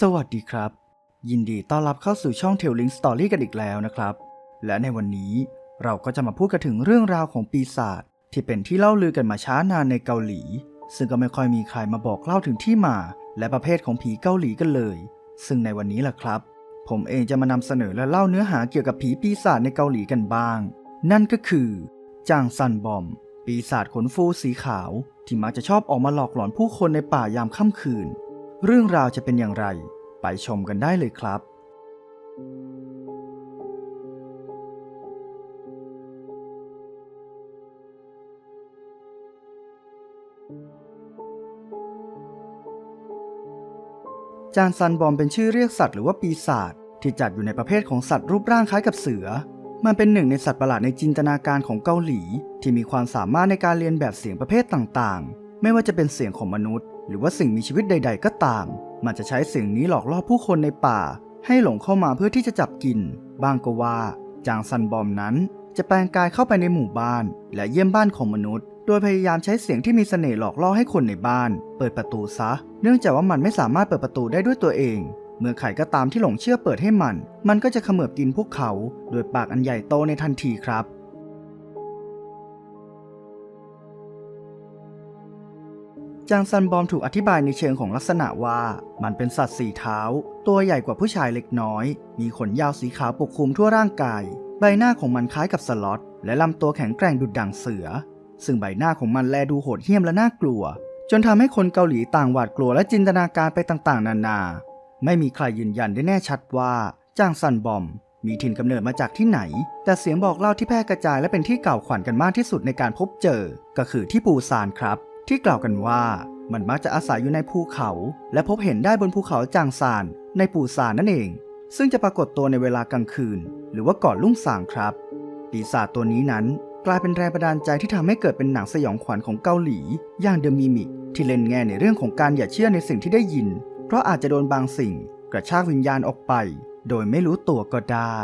สวัสดีครับ ยินดีต้อนรับเข้าสู่ช่อง Telling Story กันอีกแล้วนะครับ และในวันนี้เราก็จะมาพูดกันถึงเรื่องราวของปีศาจที่เป็นที่เล่าลือกันมาช้านานในเกาหลี ซึ่งก็ไม่ค่อยมีใครมาบอกเล่าถึงที่มา และประเภทของผีเกาหลีกันเลย ซึ่งในวันนี้แหละครับ ผมเองจะมานำเสนอและเล่าเนื้อหาเกี่ยวกับผีปีศาจในเกาหลีกันบ้าง นั่นก็คือจางซันบอม ปีศาจขนฟูสีขาว ที่มักจะชอบออกมาหลอกหลอนผู้คนในป่ายามค่ำคืน เรื่องราวจะเป็นอย่างไร ไปชมกันได้เลยครับ จานซันบอมเป็นชื่อเรียกสัตว์หรือว่าปีศาจที่จัดอยู่ในประเภทของสัตว์รูปร่างคล้ายกับเสือ มันเป็นหนึ่งในสัตว์ประหลาดในจินตนาการของเกาหลี ที่มีความสามารถในการเรียนแบบเสียงประเภทต่างๆ ไม่ว่าจะเป็นเสียงของมนุษย์ หรือว่าสิ่งมีชีวิตใด ๆ ก็ตาม มันจะใช้เสียงนี้หลอกล่อผู้คนในป่า ให้หลงเข้ามาเพื่อที่จะจับกิน บางก็ว่า จางซันบอมนั้น จะแปลงกายเข้าไปในหมู่บ้าน และเยี่ยมบ้านของมนุษย์ โดยพยายามใช้เสียงที่มีเสน่ห์หลอกล่อให้คนในบ้าน เปิดประตูซะ เนื่องจากว่ามันไม่สามารถเปิดประตูได้ด้วยตัวเอง เมื่อใครก็ตามที่หลงเชื่อเปิดให้มัน มันก็จะเขมือบกินพวกเขา โดยปากอันใหญ่โตในทันทีครับ จางซันบอมถูกอธิบายในเชิงของลักษณะว่า มันเป็นสัตว์สี่เท้า ตัวใหญ่กว่าผู้ชายเล็กน้อย มีขนยาวสีขาวปกคลุมทั่วร่างกาย ใบหน้าของมันคล้ายกับสล็อต และลำตัวแข็งแกร่งดุดดังเสือ ซึ่งใบหน้าของมันแลดูโหดเหี้ยมและน่ากลัว จนทำให้คนเกาหลีต่างหวาดกลัวและจินตนาการไปต่างๆ นานา ไม่มีใครยืนยันได้แน่ชัดว่าจางซันบอม มีถิ่นกำเนิดมาจากที่ไหน แต่เสียงบอกเล่าที่แพร่กระจายและเป็นที่กล่าวขวัญกันมากที่สุดในการพบเจอ ก็คือที่ปูซานครับ ที่กล่าวกันว่ามันมักจะอาศัยอยู่ในภูเขา และพบเห็นได้บนภูเขาจางซานในปูซานนั่นเอง ซึ่งจะปรากฏตัวในเวลากลางคืน หรือว่าก่อนรุ่งสางครับ ปีศาจตัวนี้นั้นกลายเป็นแรงบันดาลใจที่ทำให้เกิดเป็นหนังสยองขวัญของเกาหลี อย่างเดอะมิมิกที่เล่นแง่ในเรื่องของการอย่าเชื่อในสิ่งที่ได้ยิน เพราะอาจจะโดนบางสิ่ง กระชากวิญญาณออกไป โดยไม่รู้ตัวก็ได้